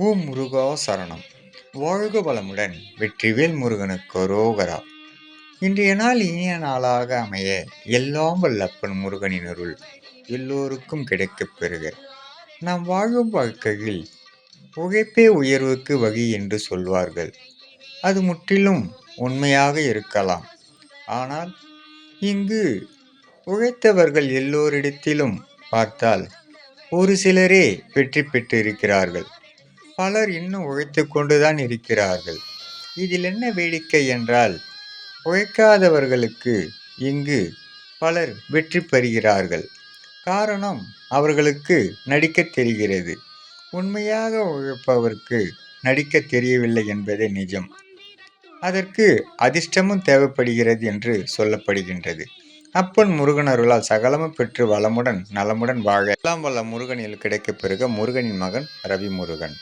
ஓ முருகா சரணம். வாழ்க வளமுடன் வெற்றிவேல் முருகனுக்கு ரோகரா. இன்றைய நாள் இனிய நாளாக அமைய எல்லாம் வல்லப்பன் முருகனின் அருள் எல்லோருக்கும் கிடைக்கப் பெறுக. நாம் வாழும் வாழ்க்கையில் உழைப்பே உயர்வுக்கு வகி என்று சொல்வார்கள். அது முற்றிலும் உண்மையாக இருக்கலாம். ஆனால் இங்கு உழைத்தவர்கள் எல்லோரிடத்திலும் பார்த்தால் ஒரு சிலரே வெற்றி பெற்றிருக்கிறார்கள். பலர் இன்னும் உழைத்து கொண்டுதான் இருக்கிறார்கள். இதில் என்ன வேடிக்கை என்றால் உழைக்காதவர்களுக்கு இங்கு பலர் வெற்றி பெறுகிறார்கள். காரணம் அவர்களுக்கு நடிக்க தெரிகிறது. உண்மையாக உழைப்பவருக்கு நடிக்க தெரியவில்லை என்பதே நிஜம். அதற்கு அதிர்ஷ்டமும் தேவைப்படுகிறது என்று சொல்லப்படுகின்றது. அப்பன் முருகன் அருளால் சகலமும் பெற்று வளமுடன் நலமுடன் வாழ எல்லாம் வல்ல முருகனில் கிடைக்கப் பெறுக. முருகனின் மகன் ரவி முருகன்